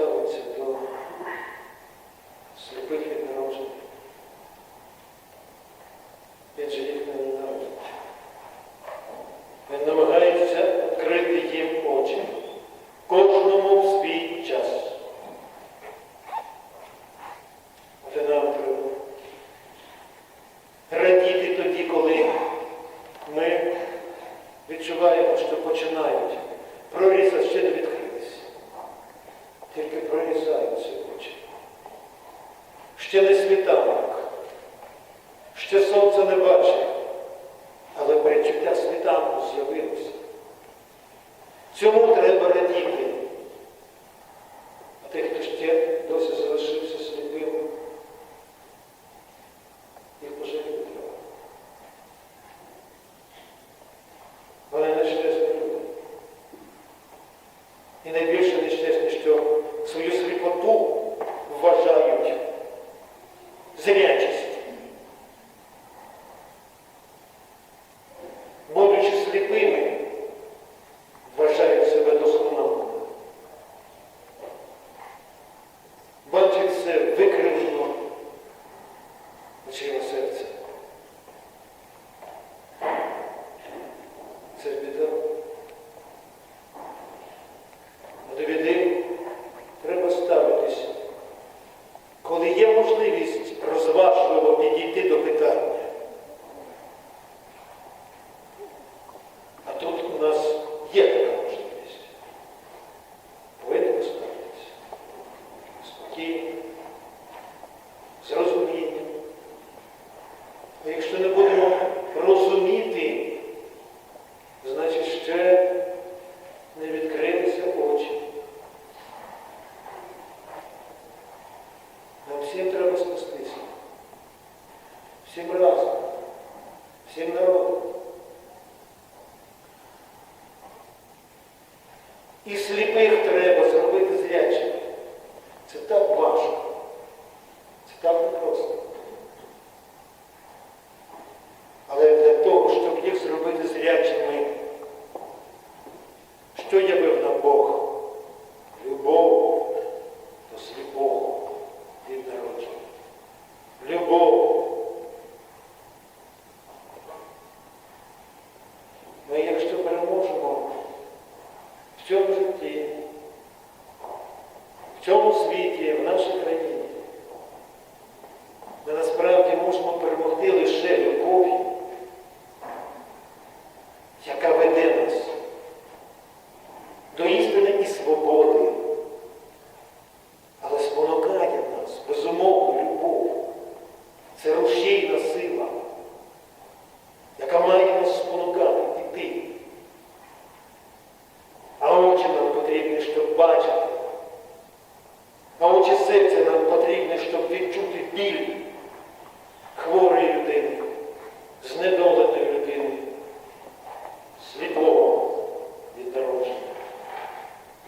ставиться до сліпих від народження. Він же їх не ненавидить. Він намагається відкрити їм очі. Кожному в свій час. Це нам треба радіти тоді, коли ми відчуваємо, що починають прорізати, ще не відкрилися. Цьому треба радіти. А тих, хто ще досі залишився сліпим, їх пожаліти треба. Вони нещасні люди. І найбільше нещасні, що свою сліпоту вважають зрячістю. Це Всім разом, всім народом. І сліпих треба в цьому світі, в нашій країні, ми насправді можемо перемогти лише А очі серця нам потрібне, щоб відчути біль хворий.